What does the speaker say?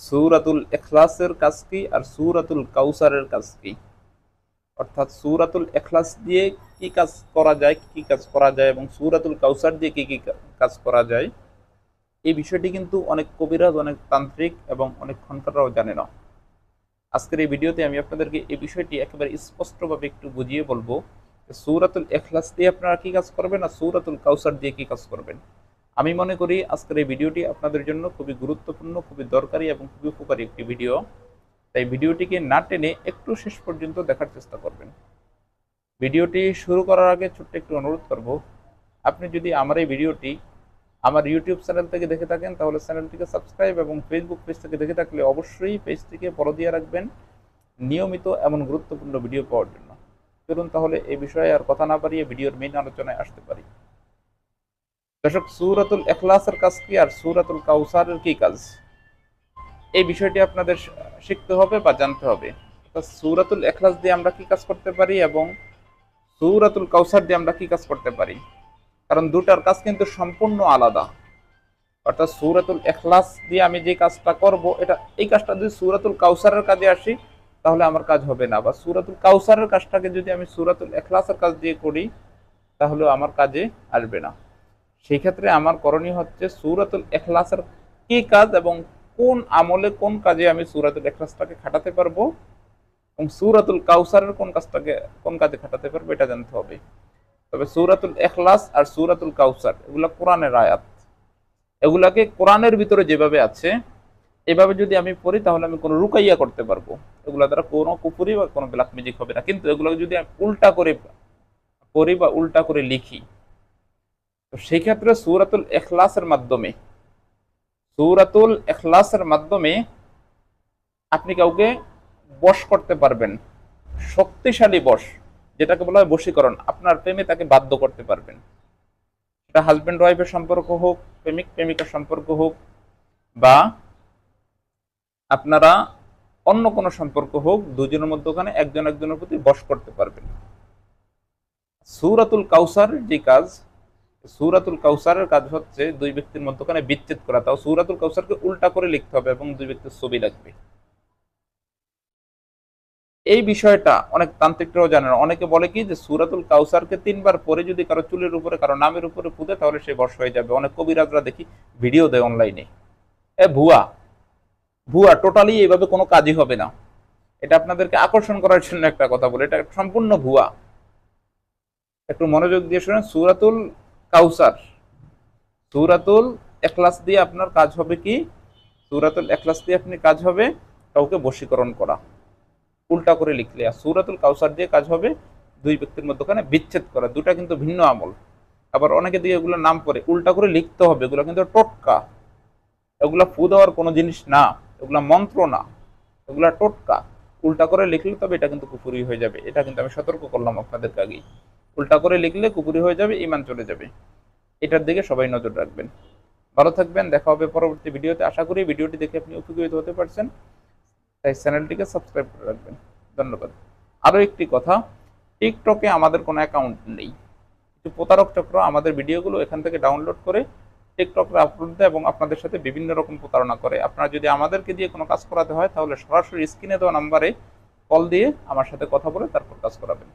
সূরাতুল এখলাসের কাজ কি আর সূরাতুল কাউসারের কাজ কি? অর্থাৎ সূরাতুল এখলাস দিয়ে কি কাজ করা যায়, কি কাজ করা যায় এবং সূরাতুল কাউসার দিয়ে কি কি কাজ করা যায়? এই বিষয়টি কিন্তু অনেক কবিরাজ, অনেক তান্ত্রিক এবং অনেক খনকাররাও জানে না। আজকের এই ভিডিওতে আমি আপনাদেরকে এই বিষয়টি একেবারে স্পষ্টভাবে একটু বুঝিয়ে বলব সূরাতুল এখলাস দিয়ে আপনারা কি কাজ করবেন আর সূরাতুল কাউসার দিয়ে কি কাজ করবেন। আমি মনে করি আজকের এই ভিডিওটি আপনাদের জন্য খুবই গুরুত্বপূর্ণ, খুবই দরকারি এবং খুবই উপকারী একটি ভিডিও। তাই ভিডিওটিকে না টেনে একটু শেষ পর্যন্ত দেখার চেষ্টা করবেন। ভিডিওটি শুরু করার আগে ছোট্ট একটু অনুরোধ করব, আপনি যদি আমার এই ভিডিওটি আমার ইউটিউব চ্যানেল থেকে দেখে থাকেন, তাহলে চ্যানেলটিকে সাবস্ক্রাইব এবং ফেসবুক পেজ থেকে দেখে থাকলে অবশ্যই পেজটিকে ফলো দিয়ে রাখবেন নিয়মিত এমন গুরুত্বপূর্ণ ভিডিও পাওয়ার জন্য। চলুন তাহলে এই বিষয়ে আর কথা না বাড়িয়ে ভিডিওর মেইন আলোচনায় আসতে পারি। দর্শক, সুরাতুল এখলাসের কাজ কি আর সুরাতুল কাউসারের কি কাজ? এই বিষয়টি আপনাদের শিখতে হবে বা জানতে হবে। সুরাতুল এখলাস দিয়ে আমরা কি কাজ করতে পারি এবং সুরাতুল কাউসার দিয়ে আমরা কি কাজ করতে পারি? কারণ দুটার কাজ কিন্তু সম্পূর্ণ আলাদা। অর্থাৎ সুরাতুল এখলাস দিয়ে আমি যে কাজটা করব, এটা, এই কাজটা যদি সুরাতুল কাউসারের কাজে আসি, তাহলে আমার কাজ হবে না। বা সুরাতুল কাউসারের কাজটাকে যদি আমি সুরাতুল এখলাসের কাজ দিয়ে করি তাহলে আমার কাজে আসবে না। সেই ক্ষেত্রে আমার করণীয় হচ্ছে সুরাতুল এখলাসের কি কাজ এবং কোন আমলে কোন কাজে আমি সুরাতুল এখলাসটাকে খাটাতে পারব এবং সুরাতুল কাউসারের কোন কাজটাকে, কোন কাজে খাটাতে পারব এটা জানতে হবে। তবে সুরাতুল এখলাস আর সুরাতুল কাউসার, এগুলো কোরআনের আয়াত। এগুলাকে কোরআনের ভিতরে যেভাবে আছে, এভাবে যদি আমি পড়ি তাহলে আমি কোনো রুকাইয়া করতে পারব। এগুলো দ্বারা কোনো কুপুরি বা কোনো ব্ল্যাক ম্যাজিক হবে না। কিন্তু এগুলোকে যদি আমি উল্টা করে পড়ি বা উল্টা করে লিখি তো সেই ক্ষেত্রে সুরাতুল এখলাসের মাধ্যমে, সুরাতুল এখলাসের মাধ্যমে আপনি কাউকে বশ করতে পারবেন। শক্তিশালী বশ, যেটাকে বলা হয় বশীকরণ। আপনার প্রেমে তাকে বাধ্য করতে পারবেন। সেটা হাজব্যান্ড ওয়াইফের সম্পর্ক হোক, প্রেমিক, প্রেমিকার সম্পর্ক হোক, বা আপনারা অন্য কোনো সম্পর্ক হোক, দুজনের মধ্যে ওখানে একজন একজনের প্রতি বশ করতে পারবেন। সুরাতুল কাউসার যে কাজ সুরাতুল কাউসারের কাজ হচ্ছে দুই ব্যক্তির মধ্যখানে বিচ্ছেদ করা। তাও সুরাতুল কাউসারকে উল্টা করে লিখতে হবে এবং দুই ব্যক্তির ছবি লাগবে। এই বিষয়টা অনেক তান্ত্রিকরাও জানে না অনেকে বলে কি যে সুরাতুল কাউসারকে তিনবার পরে যদি কারও চুলের উপরে, কারও নামের উপরে পুঁতে, তাহলে সে বর্ষ হয়ে যাবে। অনেক কবিরাজরা দেখি ভিডিও দেয় অনলাইনে। এ ভুয়া। ভুয়া, টোটালি এইভাবে কোনো কাজই হবে না। এটা আপনাদেরকে আকর্ষণ করার জন্য একটা কথা বলে। এটা সম্পূর্ণ ভুয়া। একটু মনোযোগ দিয়ে শুনেন। সুরাতুল কাউসার। সুরাতুল এখলাস দিয়ে আপনার কাজ হবে কি? সুরাতুল এখলাস দিয়ে আপনি কাজ হবে কাউকে বশীকরণ করা। উল্টা করে লিখলে, আর সুরাতুল কাউসার দিয়ে কাজ হবে দুই ব্যক্তির মধ্যখানে বিচ্ছেদ করা। দুটা কিন্তু ভিন্ন আমল। আবার অনেকে দিয়ে এগুলো নাম পড়ে উল্টা করে লিখতে হবে। এগুলো কিন্তু টোটকা। এগুলা ফু দেওয়ার কোনো জিনিস না। এগুলা মন্ত্র না। এগুলা টোটকা। উল্টা করে লিখলে তবে এটা কিন্তু কুপুরি হয়ে যাবে। এটা কিন্তু আমি সতর্ক করলাম আপনাদেরকে আগেই। উল্টা করে লিখলে কুপুরি হয়ে যাবে, ইমান চলে যাবে। এটার দিকে সবাই নজর রাখবেন। ভালো থাকবেন, দেখা হবে পরবর্তী ভিডিওতে। আশা করি ভিডিওটি দেখে আপনি উপকৃত হতে পারছেন। তাই চ্যানেলটিকে সাবস্ক্রাইব করে রাখবেন। ধন্যবাদ। আরও একটি কথা, টিকটকে আমাদের কোনো অ্যাকাউন্ট নেই। কিছু প্রতারক চক্র আমাদের ভিডিওগুলো এখান থেকে ডাউনলোড করে টিকটকে আপলোড দেয় এবং আপনাদের সাথে বিভিন্ন রকম প্রতারণা করে। আপনারা যদি আমাদেরকে দিয়ে কোনো কাজ করাতে হয়, তাহলে সরাসরি স্ক্রিনে দেওয়া নাম্বারে কল দিয়ে আমার সাথে কথা বলে তারপর কাজ করাবেন।